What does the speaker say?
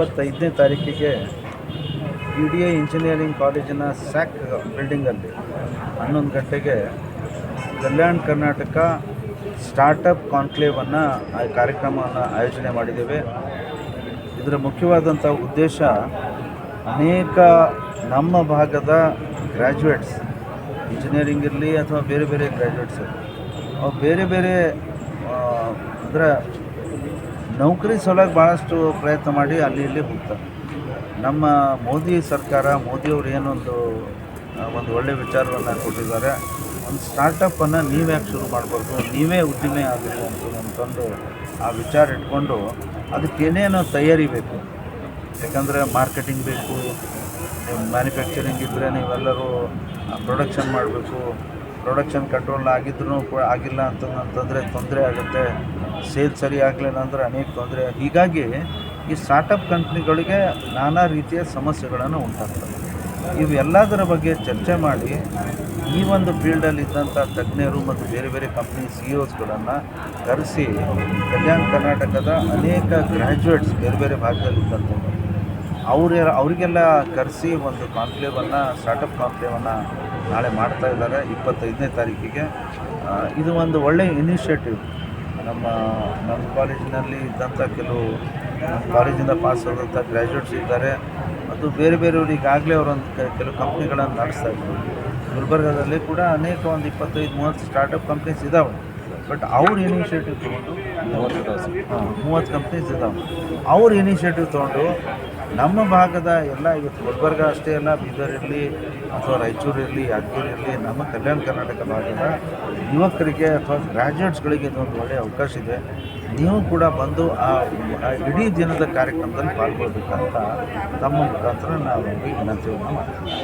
ಇಪ್ಪತ್ತೈದನೇ ತಾರೀಕಿಗೆ U D A engineering ಕಾಲೇಜಿನ ಸ್ಯಾಕ್ ಬಿಲ್ಡಿಂಗಲ್ಲಿ ಹನ್ನೊಂದು ಗಂಟೆಗೆ ಕಲ್ಯಾಣ ಕರ್ನಾಟಕ ಸ್ಟಾರ್ಟಪ್ ಕಾನ್ಕ್ಲೇವನ್ನು ಆ ಕಾರ್ಯಕ್ರಮವನ್ನು ಆಯೋಜನೆ ಮಾಡಿದ್ದೇವೆ. ಇದರ ಮುಖ್ಯವಾದಂಥ ಉದ್ದೇಶ ಅನೇಕ ನಮ್ಮ ಭಾಗದ ಗ್ರ್ಯಾಜುಯೇಟ್ಸ್, ಇಂಜಿನಿಯರಿಂಗ್ ಇರಲಿ ಅಥವಾ ಬೇರೆ ಬೇರೆ ಗ್ರ್ಯಾಜುಯೇಟ್ಸ್ ಇರಲಿ ಅವ್ರು ಬೇರೆ ಬೇರೆ ಅಂದರೆ ನೌಕರಿ ಸಲುವಾಗಿ ಭಾಳಷ್ಟು ಪ್ರಯತ್ನ ಮಾಡಿ ಅಲ್ಲಿ ಇಲ್ಲಿ ಹೋಗ್ತಾರೆ. ನಮ್ಮ ಮೋದಿ ಸರ್ಕಾರ ಮೋದಿಯವರು ಏನೊಂದು ಒಂದು ಒಳ್ಳೆಯ ವಿಚಾರವನ್ನು ಕೊಟ್ಟಿದ್ದಾರೆ. ಒಂದು ಸ್ಟಾರ್ಟಪ್ಪನ್ನು ನೀವೇ ಯಾಕೆ ಶುರು ಮಾಡಬಾರ್ದು, ನೀವೇ ಉದ್ದಿಮೆ ಆಗಬೇಕು ಅಂತ ಅಂತಂದು ಆ ವಿಚಾರ ಇಟ್ಕೊಂಡು ಅದಕ್ಕೆ ಏನೇನೋ ತಯಾರಿ ಬೇಕು. ಯಾಕಂದರೆ ಮಾರ್ಕೆಟಿಂಗ್ ಬೇಕು, ಮ್ಯಾನುಫ್ಯಾಕ್ಚರಿಂಗ್ ಇದ್ದರೆ ನೀವೆಲ್ಲರೂ ಪ್ರೊಡಕ್ಷನ್ ಮಾಡಬೇಕು. ಪ್ರೊಡಕ್ಷನ್ ಕಂಟ್ರೋಲ್ ಆಗಿದ್ರೂ ಕೂಡ ಆಗಿಲ್ಲ ಅಂತಂದ್ರೆ ತೊಂದರೆ ಆಗುತ್ತೆ. ಸೇಲ್ ಸರಿ ಆಗಲಿಲ್ಲ ಅಂದರೆ ಅನೇಕ ತೊಂದರೆ. ಹೀಗಾಗಿ ಈ ಸ್ಟಾರ್ಟಪ್ ಕಂಪ್ನಿಗಳಿಗೆ ನಾನಾ ರೀತಿಯ ಸಮಸ್ಯೆಗಳನ್ನು ಉಂಟಾಗ್ತವೆ. ಇವೆಲ್ಲದರ ಬಗ್ಗೆ ಚರ್ಚೆ ಮಾಡಿ ಈ ಒಂದು ಫೀಲ್ಡಲ್ಲಿ ಇದ್ದಂಥ ತಜ್ಞರು ಮತ್ತು ಬೇರೆ ಬೇರೆ ಕಂಪ್ನಿ ಸಿ ಒಸ್ಗಳನ್ನು ಕರೆಸಿ, ಕಲ್ಯಾಣ ಕರ್ನಾಟಕದ ಅನೇಕ ಗ್ರ್ಯಾಜುಯೇಟ್ಸ್ ಬೇರೆ ಬೇರೆ ಭಾಗದಲ್ಲಿ ಇದ್ದಂಥವ್ರು ಅವ್ರ ಅವರಿಗೆಲ್ಲ ಕರೆಸಿ ಒಂದು ಕಾನ್ಕ್ಲೇವನ್ನು ಸ್ಟಾರ್ಟಪ್ ಕಾನ್ಕ್ಲೇವನ್ನು ನಾಳೆ ಮಾಡ್ತಾ ಇದ್ದಾರೆ ಇಪ್ಪತ್ತೈದನೇ ತಾರೀಕಿಗೆ. ಇದು ಒಂದು ಒಳ್ಳೆಯ ಇನಿಷಿಯೇಟಿವ್ ನಮ್ಮ ನಮ್ಮ ಕಾಲೇಜಿನಲ್ಲಿ ಇದ್ದಂಥ ಕೆಲವು, ನಮ್ಮ ಕಾಲೇಜಿಂದ ಪಾಸ್ ಆದಂಥ ಗ್ರ್ಯಾಜುಯೇಟ್ಸ್ ಇದ್ದಾರೆ. ಮತ್ತು ಬೇರೆ ಬೇರೆಯವರು ಈಗಾಗಲೇ ಅವರೊಂದು ಕೆಲವು ಕಂಪ್ನಿಗಳನ್ನು ನಡೆಸ್ತಾ ಇದ್ದರು. ಗುಲ್ಬರ್ಗದಲ್ಲಿ ಕೂಡ ಅನೇಕ ಒಂದು ಇಪ್ಪತ್ತೈದು, ಮೂವತ್ತು ಸ್ಟಾರ್ಟಪ್ ಕಂಪ್ನೀಸ್ ಇದ್ದಾವೆ ಬಟ್ ಅವ್ರ ಇನಿಷಿಯೇಟಿವ್ ತೊಗೊಂಡು ಹಾಂ ಮೂವತ್ತು ಕಂಪ್ನೀಸ್ ಇದ್ದಾವೆ. ಅವ್ರ ಇನಿಷಿಯೇಟಿವ್ ತೊಗೊಂಡು ನಮ್ಮ ಭಾಗದ ಎಲ್ಲ ಇವತ್ತು ಗುಲ್ಬರ್ಗ ಅಷ್ಟೇ ಅಲ್ಲ, ಬೀದರ್ ಇರಲಿ ಅಥವಾ ರಾಯಚೂರು ಇರಲಿ, ಯಾದಗಿರಿ ಇರಲಿ, ನಮ್ಮ ಕಲ್ಯಾಣ ಕರ್ನಾಟಕ ಭಾಗದ ಯುವಕರಿಗೆ ಅಥವಾ ಗ್ರ್ಯಾಜುಯೇಟ್ಸ್ಗಳಿಗೆ ಇದೊಂದು ಒಳ್ಳೆಯ ಅವಕಾಶ ಇದೆ. ನೀವು ಕೂಡ ಬಂದು ಆ ಇಡೀ ದಿನದ ಕಾರ್ಯಕ್ರಮದಲ್ಲಿ ಪಾಲ್ಗೊಳ್ಬೇಕಂತ ತಮ್ಮ ಮುಖಾಂತರ ನಾವು ವಿನಂತಿಯನ್ನು ಮಾಡ್ತೀವಿ.